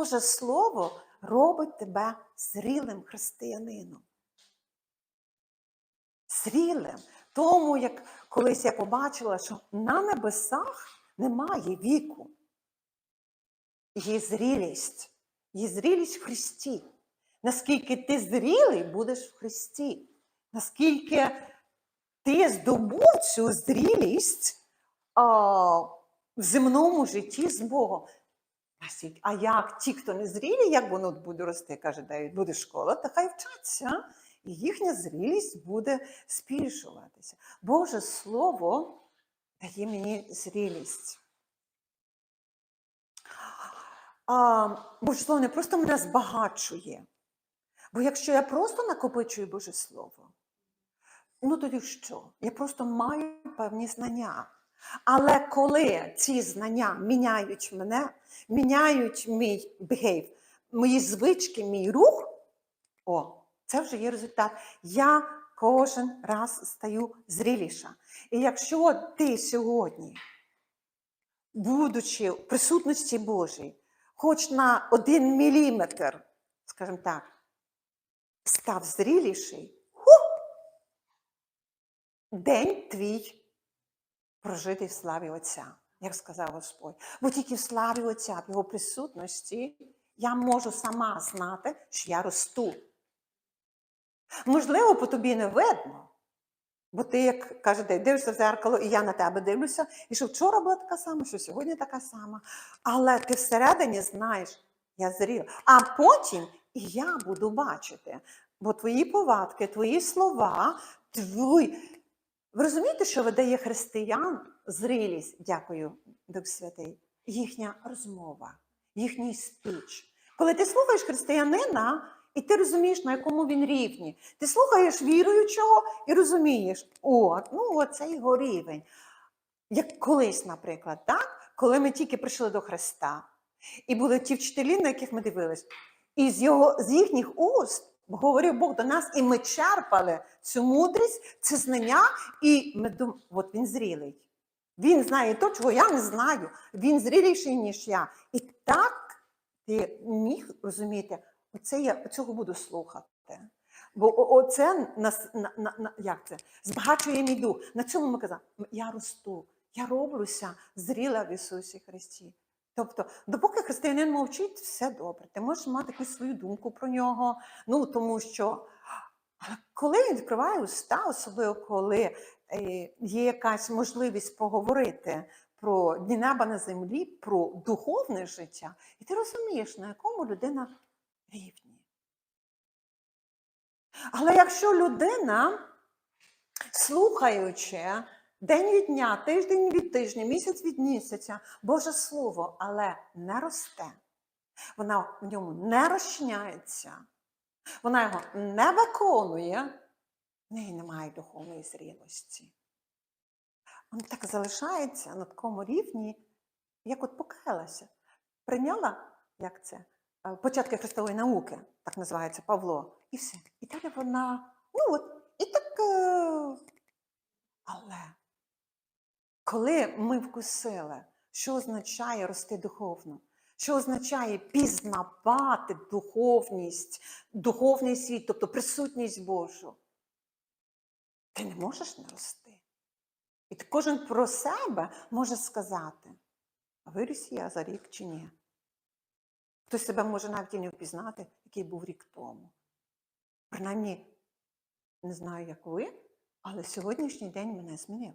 Боже Слово робить тебе зрілим християнином. Зрілим. Тому, як колись я побачила, що на небесах немає віку. Є зрілість, є зрілість в Христі. Наскільки ти зрілий будеш в Христі, наскільки ти здобув цю зрілість а, в земному житті з Богом. А як ті, хто не зрілі, як воно буде рости, каже Давид, буде школа, та хай вчаться, і їхня зрілість буде збільшуватися. Боже Слово дає мені зрілість. А, Боже Слово не просто мене збагачує. Бо якщо я просто накопичую Боже Слово, ну тоді що? Я просто маю певні знання. Але коли ці знання міняють мене, міняють мій бігейв, мої звички, мій рух, о, це вже є результат. Я кожен раз стаю зріліша. І якщо ти сьогодні, будучи в присутності Божій, хоч на один міліметр, скажімо так, став зріліший, ху, день твій прожитий в славі Отця, як сказав Господь. Бо тільки в славі Отця, в його присутності, я можу сама знати, що я росту. Можливо, по тобі не видно. Бо ти, як каже, дивишся в зеркало, і я на тебе дивлюся, і що вчора була така сама, що сьогодні така сама. Але ти всередині знаєш, я зріла. А потім і я буду бачити. Бо твої повадки, твої слова, твої. Ви розумієте, що видає християн зрілість, дякую, Дух Святий, їхня розмова, їхній спіч. Коли ти слухаєш християнина, і ти розумієш, на якому він рівні. Ти слухаєш віруючого і розумієш, о, ну оце його рівень. Як колись, наприклад, так? коли ми тільки прийшли до Христа, і були ті вчителі, на яких ми дивились, і з, його, з їхніх уст говорив Бог до нас, і ми черпали цю мудрість, це знання, і ми думали, от він зрілий. Він знає то, чого я не знаю. Він зріліший, ніж я. І так ти міг розуміти, оце я цього буду слухати. Бо оце нас на, на, як це? збагачує мій дух. На цьому ми казали, я росту, я роблюся зріла в Ісусі Христі. Тобто, допоки християнин мовчить, все добре. Ти можеш мати якусь свою думку про нього. Ну тому що коли він відкриває уста, особливо коли е, є якась можливість поговорити про дні неба на землі, про духовне життя, і ти розумієш, на якому людина рівні. Але якщо людина, слухаючи день від дня, тиждень від тижня, місяць від місяця, Боже Слово, але не росте, вона в ньому не розчиняється, вона його не виконує, в неї немає духовної зрілості. Вона так залишається на такому рівні, як от покаялася. Прийняла, як це, е, початки Христової науки, так називається Павло, і все. І далі вона, ну от, і так. е, Але коли ми вкусили, що означає рости духовно, що означає пізнавати духовність, духовний світ, тобто присутність Божу, ти не можеш не рости. І кожен про себе може сказати, виріс я за рік чи ні. Хтось себе може навіть і не впізнати, який був рік тому. Принаймні, не знаю, як ви, але сьогоднішній день мене змінив.